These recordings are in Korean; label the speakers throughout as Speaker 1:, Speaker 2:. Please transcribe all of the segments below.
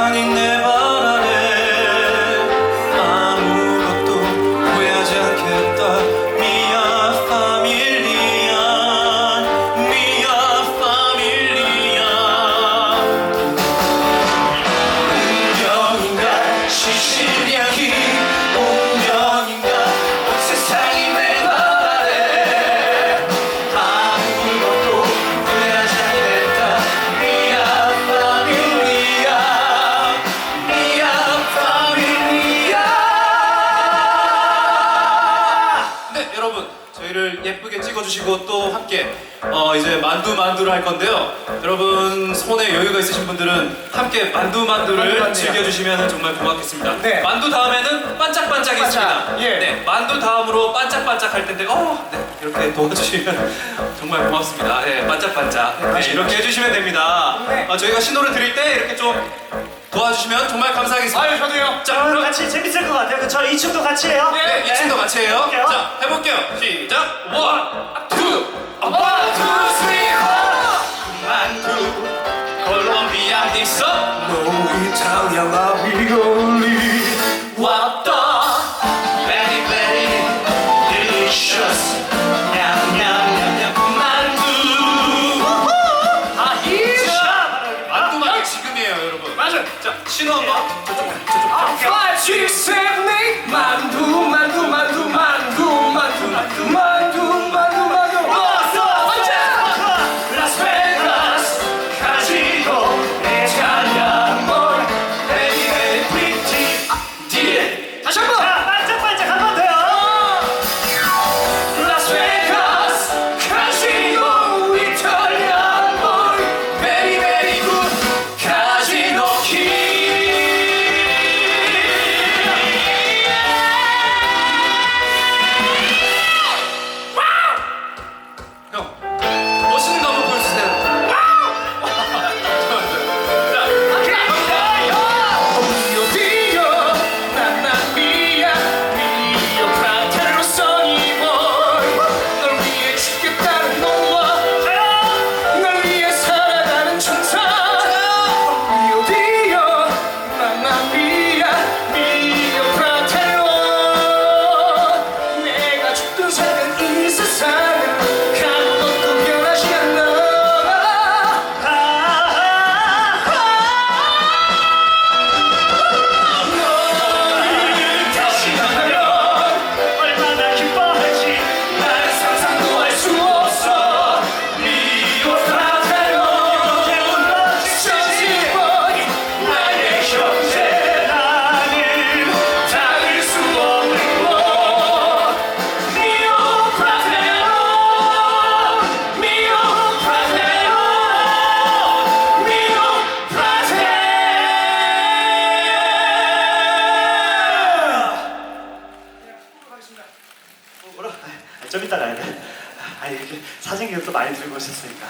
Speaker 1: 사랑이 내 바람에 저희를 예쁘게 찍어주시고 또 함께 어, 이제 만두 만두를 할 건데요. 여러분 손에 여유가 있으신 분들은 함께 만두 만두를
Speaker 2: 만두.
Speaker 1: 즐겨주시면 정말 고맙겠습니다.
Speaker 2: 네.
Speaker 1: 만두 다음에는 반짝반짝 이 있습니다.
Speaker 2: 반짝, 예.
Speaker 1: 네, 만두 다음으로 반짝반짝 할 텐데, 어, 네, 이렇게 도와주시면 정말 고맙습니다. 네, 반짝반짝. 네, 이렇게 해주시면 됩니다.
Speaker 2: 네.
Speaker 1: 어, 저희가 신호를 드릴 때 이렇게 좀 도와주시면 정말 감사하겠습니다.
Speaker 2: 아유 저도요.
Speaker 1: 자,
Speaker 3: 그럼
Speaker 1: 그럼
Speaker 3: 같이 재밌을 것 같아요. 그쵸? 2층도 같이 해요.
Speaker 1: 네, 이 친구 같이 해요.
Speaker 3: 해볼게요.
Speaker 1: 자, 해볼게요. 시작. 원, 투, 신호 한번 저쪽 저쪽
Speaker 2: 아,
Speaker 3: 5, 6, 7 또 많이 들고 오셨으니까.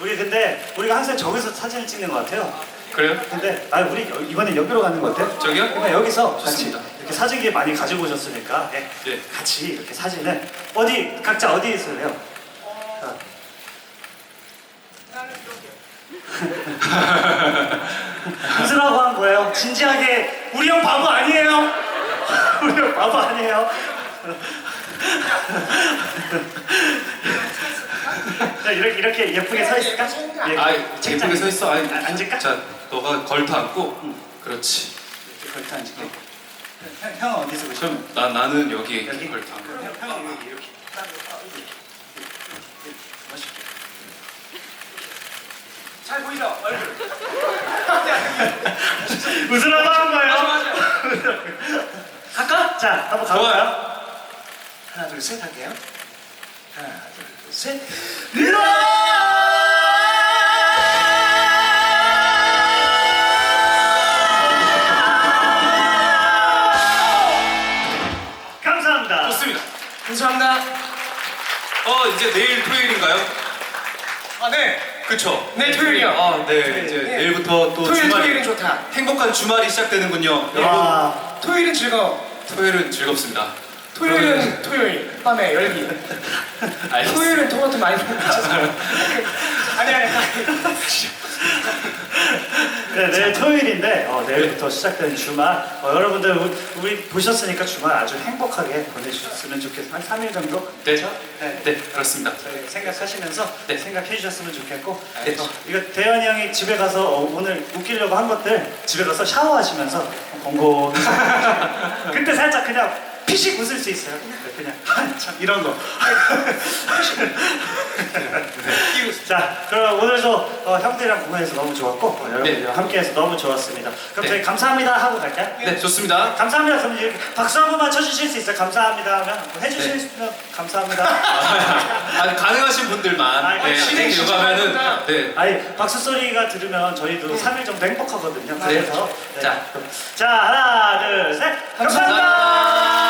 Speaker 3: 우리, 근데 우리가 항상 저기서 사진을 찍는 것 같아요.
Speaker 1: 그래요?
Speaker 3: 근데 아 우리 여- 이번에 여기로 가는 거 어때요?
Speaker 1: 저기요?
Speaker 3: 그러니까 여기서
Speaker 1: 좋습니다.
Speaker 3: 이렇게 사진기 많이 가지고 오셨으니까 예,
Speaker 1: 예.
Speaker 3: 같이 이렇게 사진을 어디 각자 어디 있을래요? 자. 웃으라고 한 거예요. 진지하게 우리 형 바보 아니에요. 우리 형 바보 아니에요. 자, 이렇게 이렇게 예쁘게 서 있을까? 예,
Speaker 1: 아. 예쁘게 서 있어. 아니,
Speaker 3: 아, 앉을까?
Speaker 1: 자, 너가 걸터 앉고. 그렇지.
Speaker 3: 이렇게 걸터 앉을게. 형, 형은 어디 서고 싶어?
Speaker 1: 그럼 나 나는 여기
Speaker 3: 여기?
Speaker 1: 걸터 앉고.
Speaker 3: 형, 형은 여기 이렇게. 멋있게.
Speaker 2: 잘 보이죠? 얼굴
Speaker 3: 웃으라고 한 거예요.
Speaker 2: 갈까?
Speaker 3: 자, 한번 가볼까요? 하나, 둘, 셋 할게요. 하나, 둘, 셋. 감사합니다.
Speaker 1: 좋습니다.
Speaker 2: 감사합니다
Speaker 1: 어, 이제 내일 토요일인가요?
Speaker 2: 아 네
Speaker 1: 그쵸?
Speaker 2: 내일 토요일이요.
Speaker 1: 아, 네. 이제
Speaker 2: 네.
Speaker 1: 내일부터 또
Speaker 2: 토요일
Speaker 1: 주말이
Speaker 2: 토요일은 좋다
Speaker 1: 행복한 주말이 시작되는군요. 여러분,
Speaker 3: 와,
Speaker 2: 토요일은 즐거워
Speaker 1: 토요일은 즐겁습니다.
Speaker 2: 토요일은 토요일 밤에 열기
Speaker 1: 알겠습니다.
Speaker 2: 토요일은 토마토 많이 먹어요 아니 아니 아니
Speaker 3: 네, 내일 토요일인데 어, 내일부터 시작되는 주말 어, 여러분들 우리, 우리 보셨으니까 주말 아주 행복하게 보내주셨으면 좋겠어요. 한 3일 정도?
Speaker 1: 네.
Speaker 3: 네.
Speaker 1: 네, 그렇습니다.
Speaker 3: 저희 생각하시면서
Speaker 1: 네.
Speaker 3: 생각해 주셨으면 좋겠고
Speaker 1: 네.
Speaker 3: 어, 이거 대현이 형이 집에 가서 어, 오늘 웃기려고 한 것들 집에 가서 샤워하시면서 공고 그때 살짝 그냥 피 피식 웃을 수 있어요. 그냥 참 이런 거. 자, 그럼 오늘도 어, 형들이랑 공연해서 너무 좋았고 어, 여러분들이랑 함께해서 너무 좋았습니다. 그럼
Speaker 1: 네.
Speaker 3: 저희 감사합니다 하고 갈까요?
Speaker 1: 네, 좋습니다.
Speaker 3: 감사합니다. 그럼 이렇게 박수 한 번만 쳐주실 수 있어요? 감사합니다 하면 뭐 해주시면
Speaker 1: 네.
Speaker 3: 감사합니다.
Speaker 1: 아, 가능하신 분들만
Speaker 3: 아,
Speaker 1: 네,
Speaker 2: 진행
Speaker 1: 이렇게 요가면은
Speaker 2: 시작하는구나.
Speaker 1: 네.
Speaker 3: 아니 박수 소리가 들으면 저희도 3일 정도 행복하거든요.
Speaker 1: 그래요?
Speaker 3: 그래서 네.
Speaker 1: 자.
Speaker 3: 자 하나 둘 셋. 감사합니다.